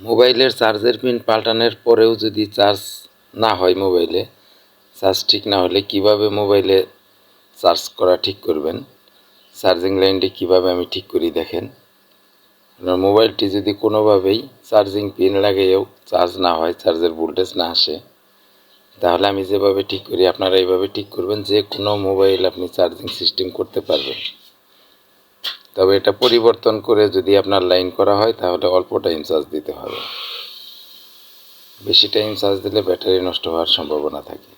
মোবাইলের চার্জের পিন পাল্টানোর পরেও যদি চার্জ না হয় মোবাইলে, চার্জ ঠিক না হলে কীভাবে মোবাইলে চার্জ করা ঠিক করবেন? চার্জিং লাইনটি কীভাবে আমি ঠিক করি দেখেন। আপনার মোবাইলটি যদি কোনোভাবেই চার্জিং পিন লাগিয়েও চার্জ না হয়, চার্জের ভোল্টেজ না আসে, তাহলে আমি যেভাবে ঠিক করি, আপনারা এইভাবে ঠিক করবেন, যে কোনো মোবাইল আপনি চার্জিং সিস্টেম করতে পারবেন। তবে এটা পরিবর্তন করে যদি আপনার লাইন করা হয়, তাহলে অল্প টাইম চার্জ দিতে হবে। বেশি টাইম চার্জ দিলে ব্যাটারি নষ্ট হওয়ার সম্ভাবনা থাকে।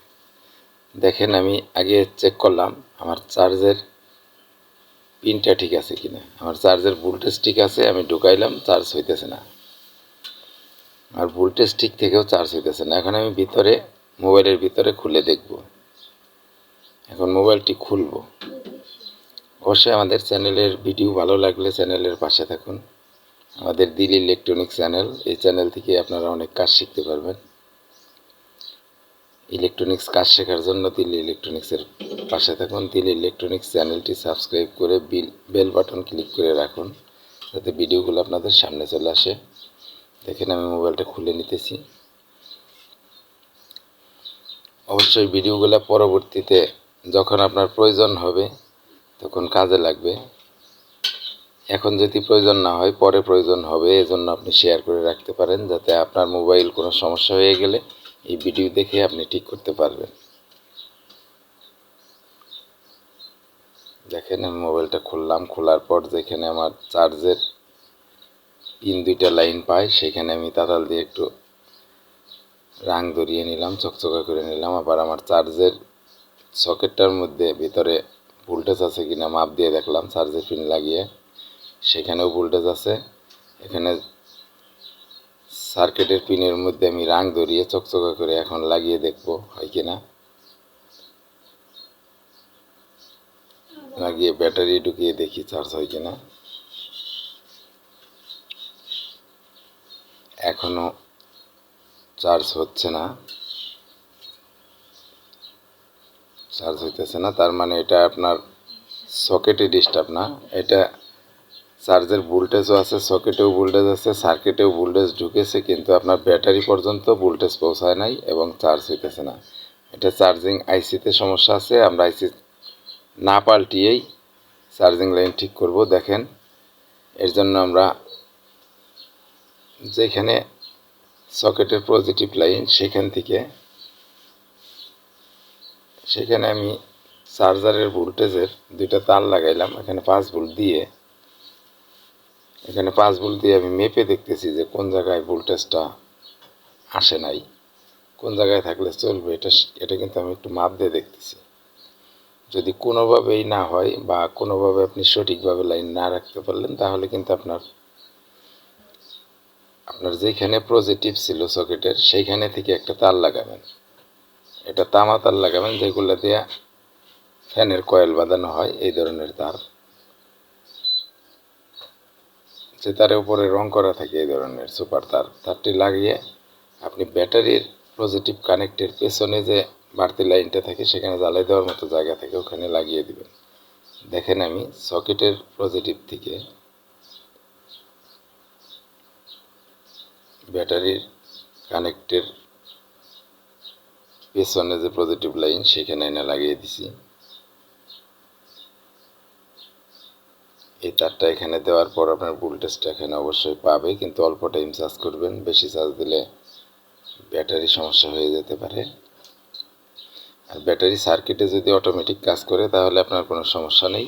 দেখেন, আমি আগে চেক করলাম, আমার চার্জের পিনটা ঠিক আছে কিনা। আমার চার্জের ভোল্টেজ ঠিক আছে, আমি ঢুকাইলাম, চার্জ হইতেছে না। আর ভোল্টেজ ঠিক থেকেও চার্জ হইতেছে না। এখন আমি ভিতরে, মোবাইলের ভিতরে খুলে দেখব। এখন মোবাইলটি খুলব। অবশ্যই আমাদের চ্যানেলের ভিডিও ভালো লাগলে চ্যানেলের পাশে থাকুন। আমাদের দিল ইলেকট্রনিক চ্যানেল, এই চ্যানেল থেকে আপনারা অনেক কাজ শিখতে পারবেন। ইলেকট্রনিক্স কাজ শেখার জন্য দিল্লি ইলেকট্রনিক্সের পাশে থাকুন। দিল্লি ইলেকট্রনিক্স চ্যানেলটি সাবস্ক্রাইব করে বিল, বেল বাটন ক্লিক করে রাখুন, যাতে ভিডিওগুলো আপনাদের সামনে চলে আসে। দেখেন আমি মোবাইলটা খুলে নিতেছি। অবশ্যই ভিডিওগুলো পরবর্তীতে যখন আপনার প্রয়োজন হবে তখন কাজে লাগবে। এখন যদি প্রয়োজন না হয়, পরে প্রয়োজন হবে, এজন্য আপনি শেয়ার করে রাখতে পারেন, যাতে আপনার মোবাইল কোনো সমস্যা হয়ে গেলে এই ভিডিও দেখে আপনি ঠিক করতে পারবেন। দেখেন, আমি মোবাইলটা খুললাম, খোলার পর যেখানে আমার চার্জের পিন দুইটা লাইন পাই সেখানে আমি তাতাল দিয়ে একটু রাং ধরিয়ে নিলাম, চকচকা করে নিলাম, আবার আমার চার্জের সকেটটার মধ্যে, ভিতরে ভোল্টেজ আছে কিনা মাপ দিয়ে দেখলাম চার্জের পিন লাগিয়ে। সেখানেও ভোল্টেজ আছে। এখানে সার্কিটের পিনের মধ্যে আমি রাং ধরিয়ে চকচকা করে এখন লাগিয়ে দেখব, হয় কিনা। লাগিয়ে ব্যাটারি ঢুকিয়ে দেখি চার্জ হয় কিনা। এখনও চার্জ হচ্ছে না। চার্জ হইতেছে না, তার মানে এটা আপনার সকেটে ডিস্টার্ব না। এটা চার্জের ভোল্টেজও আছে সকেটেও ভোল্টেজ আছে সার্কিটেও ভোল্টেজ ঢুকেছে, কিন্তু আপনার ব্যাটারি পর্যন্ত ভোল্টেজ পৌঁছায় নাই এবং চার্জ হইতেছে না। এটা চার্জিং আইসিতে সমস্যা আছে, আমরা আইসি না পাল্টিয়েই চার্জিং লাইন ঠিক করব, দেখেন। এর জন্য আমরা যেখানে সকেটের পজিটিভ লাইন সেখান থেকে সেখানে আমি চার্জারের ভোল্টেজের দুইটা তার লাগাইলাম, এখানে পাঁচ ভোল্ট দিয়ে। এখানে পাঁচ ভোল্ট দিয়ে আমি মেপে দেখতেছি যে কোন জায়গায় ভোল্টেজটা আসে নাই, কোন জায়গায় থাকলে চলবে, এটা এটা কিন্তু আমি একটু মাপ দিয়ে দেখতেছি। যদি কোনোভাবেই না হয় বা কোনোভাবে আপনি সঠিকভাবে লাইন না রাখতে পারলেন, তাহলে কিন্তু আপনার আপনার যেখানে পজিটিভ ছিল সকেটের সেইখানে থেকে একটা তার লাগাবেন। এটা তামা তার লাগাবেন, যেগুলো দিয়ে ফ্যানের কয়েল বাঁধানো হয়, এই ধরনের তার। যে তারের উপরে রং করা থাকে, এই ধরনের সুপার তার। তারটি লাগিয়ে আপনি ব্যাটারির পজিটিভ কানেক্টের পেছনে যে বাড়তি লাইনটা থাকে, সেখানে জ্বালাই দেওয়ার মতো জায়গা থাকে, ওখানে লাগিয়ে দিবেন। দেখেন আমি, সকেটের পজিটিভ থেকে ব্যাটারির কানেক্টের পেছনে যে পজিটিভ লাইন সেখানে এনে লাগিয়ে দিছি। এই তারটা এখানে দেওয়ার পর আপনার ভোল্টেজটা এখানে অবশ্যই পাবে, কিন্তু অল্প টাইম চার্জ করবেন। বেশি চার্জ দিলে ব্যাটারি সমস্যা হয়ে যেতে পারে। আর ব্যাটারি সার্কিটে যদি অটোমেটিক কাজ করে, তাহলে আপনার কোনো সমস্যা নেই।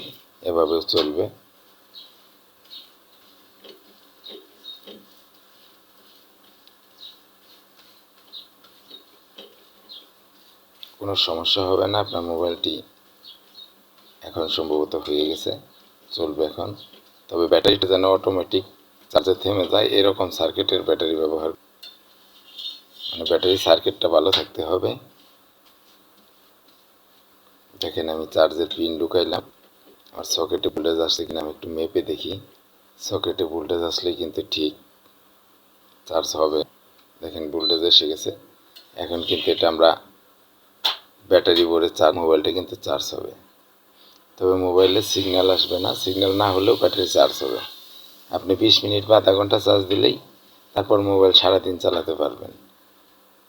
এভাবেও চলবে। কোনো সমস্যা হবে না, আপনার মোবাইলটি এখন সম্ভবত হয়ে গেছে, চলবে এখন। তবে ব্যাটারিটা যেন অটোমেটিক চার্জে থেমে যায়, এরকম সার্কিটের ব্যাটারি ব্যবহার মানে ব্যাটারি সার্কিটটা ভালো থাকতে হবে। দেখেন আমি চার্জের পিন ঢুকাইলাম। আর সকেটে ভোল্টেজ আসলে কিনা আমি একটু মেপে দেখি। সকেটে ভোল্টেজ আসলে কিন্তু ঠিক চার্জ হবে। দেখেন ভোল্টেজ এসে গেছে। এখন কিন্তু এটা আমরা ব্যাটারি ভরে চার মোবাইলটা কিন্তু চার্জ হবে। তবে মোবাইলে সিগন্যাল আসবে না। সিগন্যাল না হলেও ব্যাটারি চার্জ হবে। আপনি বিশ মিনিট বা আধা ঘণ্টা চার্জ দিলেই তারপর মোবাইল সারাদিন চালাতে পারবেন।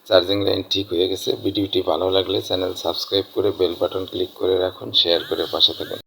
চার্জিং লাইন ঠিক হয়ে গেছে। ভিডিওটি ভালো লাগলে চ্যানেল সাবস্ক্রাইব করে বেল বাটন ক্লিক করে রাখুন। শেয়ার করে পাশে থাকুন।